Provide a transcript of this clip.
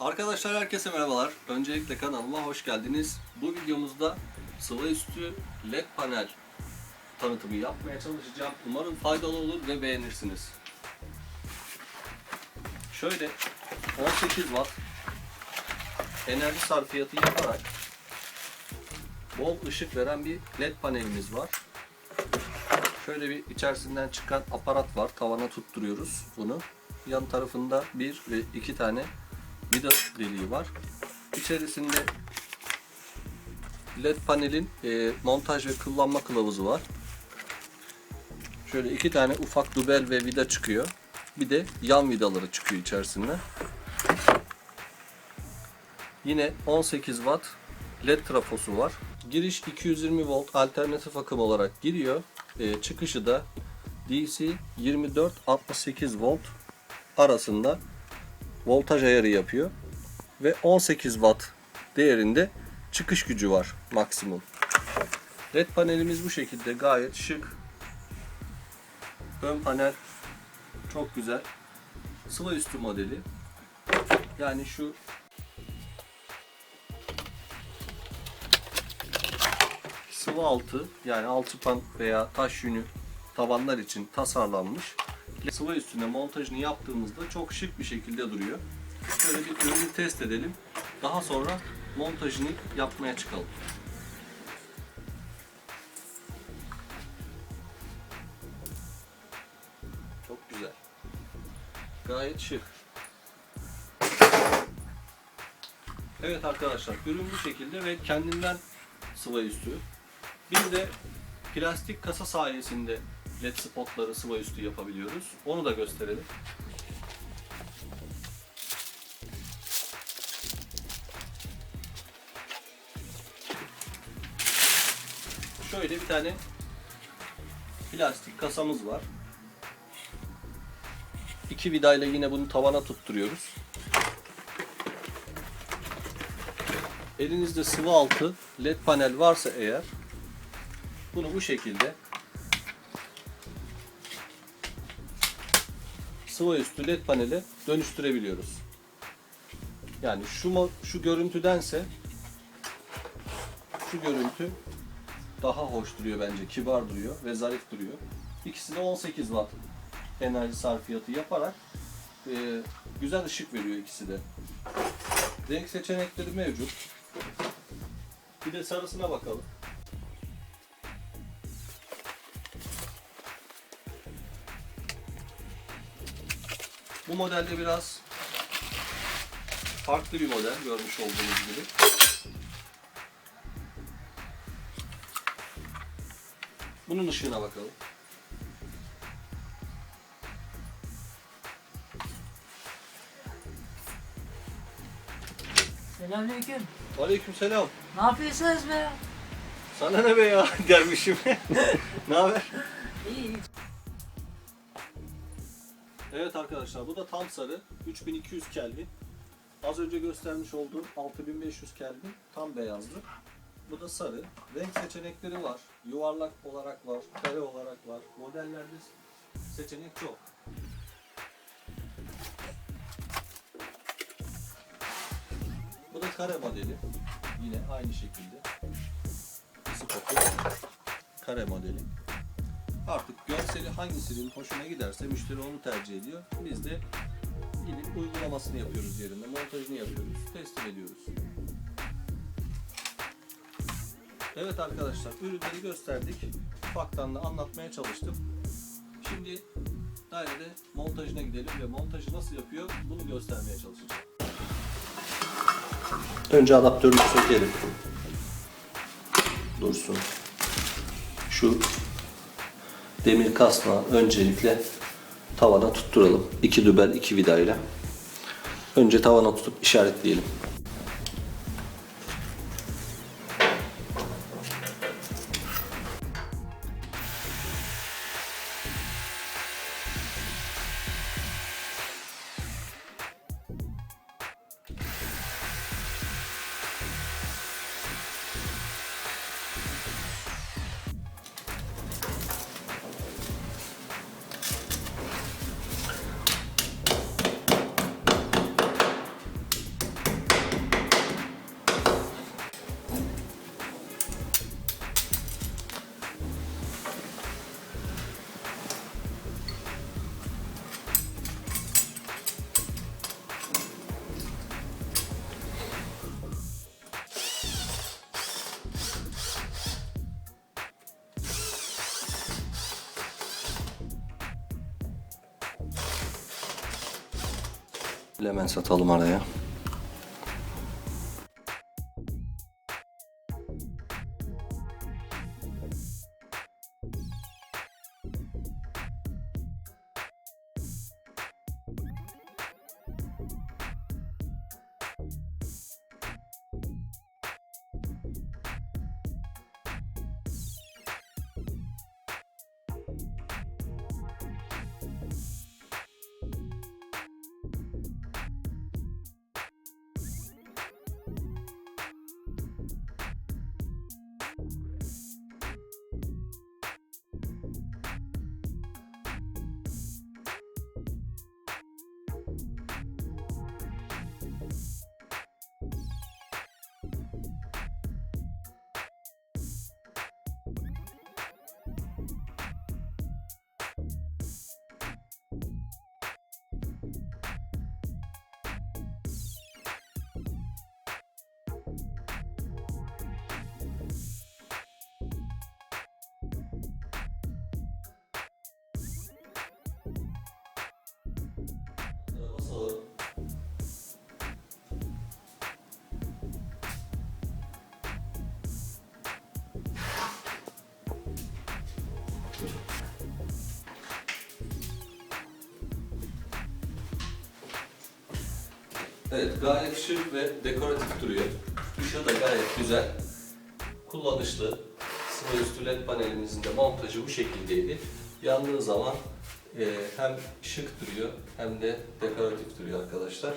Arkadaşlar herkese merhabalar. Öncelikle kanalıma hoş geldiniz. Bu videomuzda sıvı üstü led panel tanıtımı yapmaya çalışacağım. Umarım faydalı olur ve beğenirsiniz. Şöyle 18 watt enerji sarfiyatı yaparak bol ışık veren bir led panelimiz var. Şöyle bir içerisinden çıkan aparat var. Tavana tutturuyoruz bunu. Yan tarafında bir ve iki tane vida deliği var. İçerisinde led panelin e, montaj ve kullanma kılavuzu var. Şöyle iki tane ufak dubel ve vida çıkıyor. Bir de yan vidaları çıkıyor içerisinde. Yine 18 watt led trafosu var. Giriş 220 volt alternatif akım olarak giriyor. E, çıkışı da DC 24-68 volt arasında voltaj ayarı yapıyor. Ve 18 watt değerinde çıkış gücü var maksimum. LED panelimiz bu şekilde gayet şık. Ön panel çok güzel. Sıva üstü modeli. Yani şu sıvı altı yani alçıpan veya taş yünü tavanlar için tasarlanmış. Sıva üstüne montajını yaptığımızda çok şık bir şekilde duruyor. Şöyle bir ürünü test edelim. Daha sonra montajını yapmaya çıkalım. Çok güzel. Gayet şık. Evet arkadaşlar ürün bu şekilde ve kendinden sıva üstü. Bir de plastik kasa sayesinde led spotları sıva üstü yapabiliyoruz. Onu da gösterelim. Şöyle bir tane plastik kasamız var. İki vidayla yine bunu tavana tutturuyoruz. Elinizde sıvı altı led panel varsa eğer bunu bu şekilde sıvı üstü led panele dönüştürebiliyoruz. Yani şu şu görüntüdense şu görüntü daha hoş duruyor bence. Kibar duruyor ve zarif duruyor. İkisi de 18 watt enerji sarfiyatı yaparak e, güzel ışık veriyor ikisi de. Renk seçenekleri mevcut. Bir de sarısına bakalım. Bu modelde biraz farklı bir model görmüş olduğunuz gibi. Bunun ışığına bakalım. Selamünaleyküm. Aleykümselam. Ne yapıyorsunuz be? Sana ne be ya dermişim. ne haber? İyi. Evet arkadaşlar bu da tam sarı 3200 Kelvin. Az önce göstermiş olduğum 6500 Kelvin tam beyazlı. Bu da sarı. Renk seçenekleri var. Yuvarlak olarak var, kare olarak var. Modellerde seçenek çok. Bu da kare modeli. Yine aynı şekilde. Spotu kare modeli. Artık görseli hangisinin hoşuna giderse müşteri onu tercih ediyor. Biz de gidip uygulamasını yapıyoruz yerinde, montajını yapıyoruz, teslim ediyoruz. Evet arkadaşlar, ürünleri gösterdik. Ufaktan da anlatmaya çalıştım. Şimdi dairede montajına gidelim ve montajı nasıl yapıyor bunu göstermeye çalışacağım. Önce adaptörünü sökelim. Dursun. Şu demir kasnağı öncelikle tavana tutturalım. İki dübel, iki vidayla. Önce tavana tutup işaretleyelim. Hemen satalım araya. Evet, gayet şık ve dekoratif duruyor. Işığı da gayet güzel. Kullanışlı. Sıvı üstü led panelimizin de montajı bu şekildeydi. Yandığı zaman e, hem şık duruyor hem de dekoratif duruyor arkadaşlar.